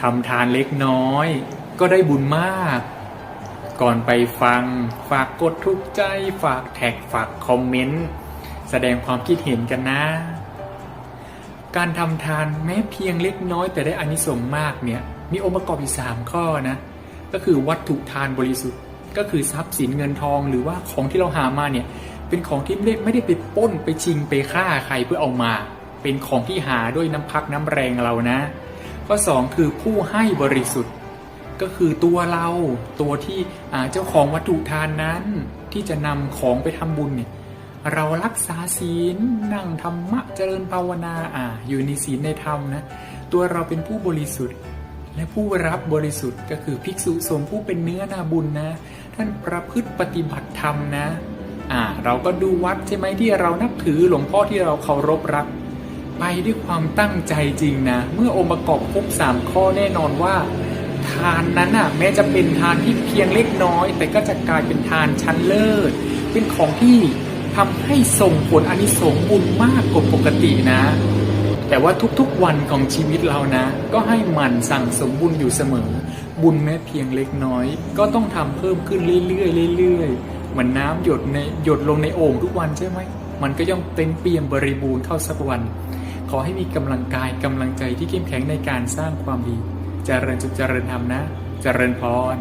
ทำทานเล็กน้อย ก็ได้บุญมาก ก่อนไปฟัง ฝากกดทุกใจฝากแท็กฝากคอมเมนต์ แสดงความคิดเห็นกันนะ การทำทานแม้เพียงเล็กน้อย แต่ได้อานิสงส์มากเนี่ย มีองค์ประกอบอีกสามข้อนะ ก็คือวัตถุทานบริสุทธิ์ ก็คือทรัพย์สินเงินทองหรือว่าของที่เราหามาเนี่ย เป็นของที่ไม่ได้ไม่ได้ไปป้นไปชิงไปฆ่าใครเพื่อเอามา เป็นของที่หาด้วยน้ำพักน้ำแรงเรานะ ข้อสองคือผู้ให้บริสุทธิ์ ก็คือตัวเราตัวที่เจ้าของวัตถุทานนั้น ที่จะนำของไปทำบุญเนี่ยเรารักษาศีลนั่งธรรมะเจริญภาวนาอ่าอยู่ในศีลในธรรมนะตัวเราเป็นผู้บริสุทธิ์ และผู้รับบริสุทธิ์ก็คือภิกษุสงฆ์ผู้เป็นเนื้อนาบุญนะ ท่านประพฤติปฏิบัติธรรมนะอ่าเราก็ดูวัดใช่ไหมที่เรานับถือหลวงพ่อที่เราเคารพรัก ไปด้วยความตั้งใจจริงนะ เมื่อองค์ประกอบครบสามข้อแน่นอนว่า ทานนั้นน่ะแม้จะเป็นทานที่เพียงเล็กน้อย แต่ก็จะกลายเป็นทานชั้นเลิศ เป็นของที่ทำให้ส่งผลอานิสงส์บุญมากกว่าปกตินะ แต่ว่าทุกๆวันของชีวิตเรานะ ก็ให้หมั่นสั่งสมบุญอยู่เสมอ บุญแม้เพียงเล็กน้อย ก็ต้องทำเพิ่มขึ้นเรื่อยๆเรื่อยๆเหมือนน้ำหยดในหยดลงในโอ่งทุกวันใช่ไหมมันก็ย่อมเต็มเปี่ยมบริบูรณ์เข้าสักวัน ขอให้มีกำลังกายกำลังใจที่เข้มแข็งในการสร้างความดีเจริญจุดเจริญธรรมนะ เจริญพร